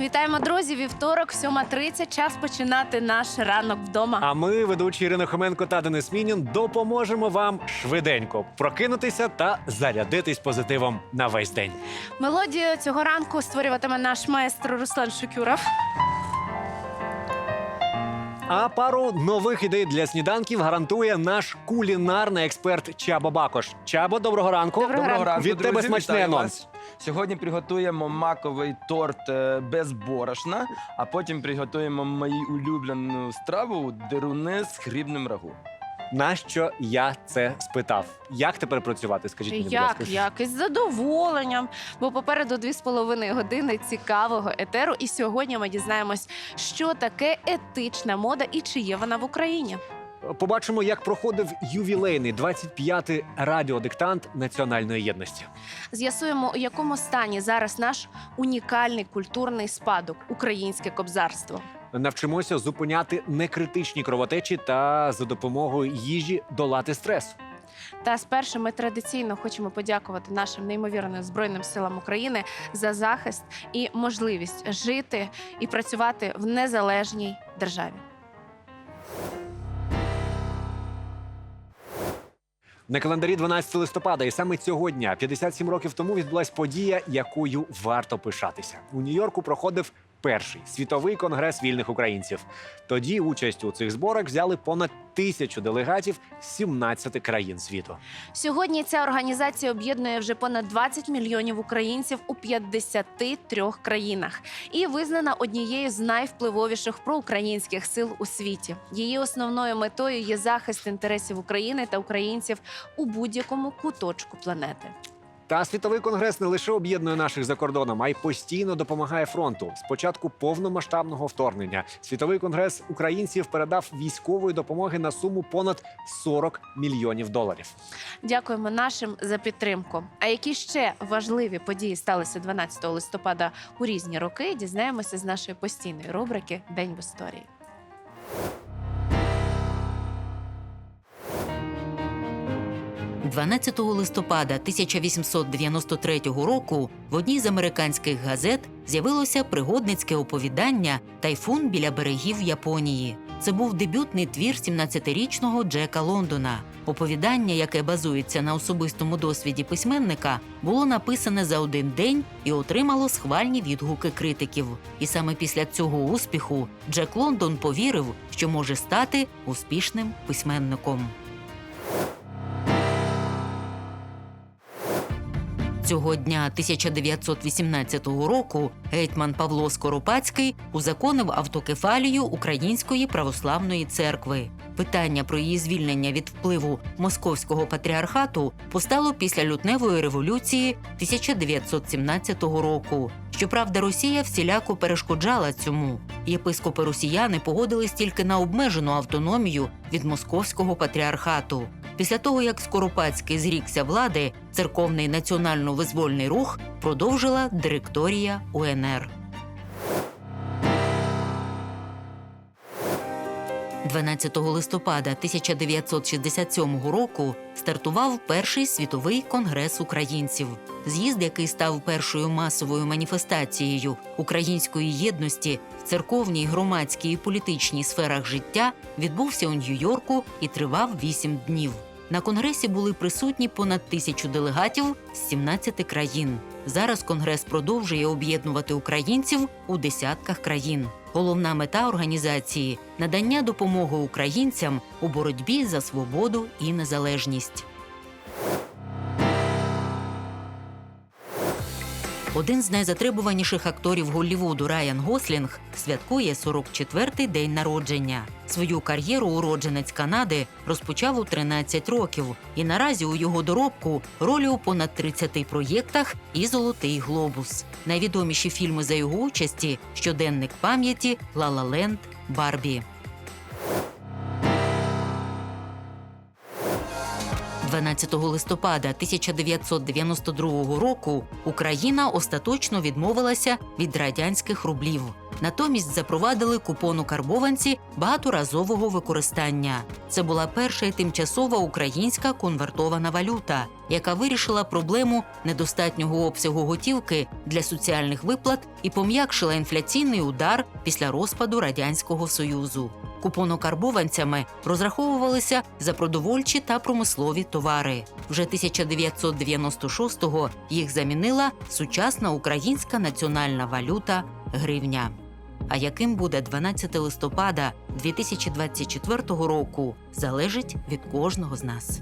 Вітаємо, друзі! Вівторок, 7.30. Час починати наш ранок вдома. А ми, ведучі Ірина Хоменко та Денис Мінін, допоможемо вам швиденько прокинутися та зарядитись позитивом на весь день. Мелодію цього ранку створюватиме наш майстер Руслан Шукюров. А пару нових ідей для сніданків гарантує наш кулінарний експерт Чабо Бакош. Чабо, доброго ранку. Доброго Доброго ранку, Від тебе смачний анонс. вас. Сьогодні приготуємо маковий торт е, без борошна, а потім приготуємо мою улюблену страву деруни з хрібним рагу. Нащо я це спитав? Як тепер працювати? Скажіть мені, будь Як, ласка. як? Із задоволенням. Бо попереду дві з половиною години цікавого етеру. І сьогодні ми дізнаємось, що таке етична мода і чи є вона в Україні. Побачимо, як проходив ювілейний 25-й радіодиктант національної єдності. З'ясуємо, у якому стані зараз наш унікальний культурний спадок українське кобзарство. Навчимося зупиняти некритичні кровотечі та за допомогою їжі долати стрес. Та спершу ми традиційно хочемо подякувати нашим неймовірним збройним силам України за захист і можливість жити і працювати в незалежній державі. На календарі 12 листопада, і саме цього дня, 57 років тому, відбулась подія, якою варто пишатися. У Нью-Йорку проходив перший світовий конгрес вільних українців. Тоді участь у цих зборах взяли понад тисячу делегатів з 17 країн світу. Сьогодні ця організація об'єднує вже понад 20 мільйонів українців у 53 країнах і визнана однією з найвпливовіших проукраїнських сил у світі. Її основною метою є захист інтересів України та українців у будь-якому куточку планети. Та світовий конгрес не лише об'єднує наших за кордоном, а й постійно допомагає фронту. З початку повномасштабного вторгнення світовий конгрес українців передав військової допомоги на суму понад 40 мільйонів доларів. Дякуємо нашим за підтримку. А які ще важливі події сталися 12 листопада у різні роки? Дізнаємося з нашої постійної рубрики День в історії. – 12 листопада 1893 року в одній з американських газет з'явилося пригодницьке оповідання Тайфун біля берегів Японії. Це був дебютний твір 17-річного Джека Лондона. Оповідання, яке базується на особистому досвіді письменника, було написане за один день і отримало схвальні відгуки критиків. І саме після цього успіху Джек Лондон повірив, що може стати успішним письменником. Цього дня 1918 року гетьман Павло Скоропадський узаконив автокефалію Української православної церкви. Питання про її звільнення від впливу московського патріархату постало після лютневої революції 1917 року. Щоправда, Росія всіляко перешкоджала цьому. Єпископи росіяни погодились тільки на обмежену автономію від московського патріархату. Після того, як Скоропадський зрікся влади, церковний національно-визвольний рух продовжила директорія УНР. 12 листопада 1967 року стартував перший світовий конгрес українців. З'їзд, який став першою масовою маніфестацією української єдності в церковній, громадській і політичній сферах життя, відбувся у Нью-Йорку і тривав вісім днів. На конгресі були присутні понад тисячу делегатів з 17 країн. Зараз конгрес продовжує об'єднувати українців у десятках країн. Головна мета організації надання допомоги українцям у боротьбі за свободу і незалежність. Один з найзатребуваніших акторів Голлівуду Райан Гослінг святкує 44-й день народження. Свою кар'єру уродженець Канади розпочав у 13 років, і наразі у його доробку ролі у понад 30 проєктах і Золотий глобус. Найвідоміші фільми за його участі щоденник пам'яті, Ла Ла Ленд, Барбі. 12 листопада 1992 року Україна остаточно відмовилася від радянських рублів. Натомість запровадили купон у карбованці багаторазового використання. Це була перша і тимчасова українська конвертована валюта. яка вирішила проблему недостатнього обсягу готівки для соціальних виплат і пом'якшила інфляційний удар після розпаду радянського союзу. Купонокарбованцями розраховувалися за продовольчі та промислові товари. Вже 1996-го їх замінила сучасна українська національна валюта гривня. А яким буде 12 листопада 2024 року, залежить від кожного з нас.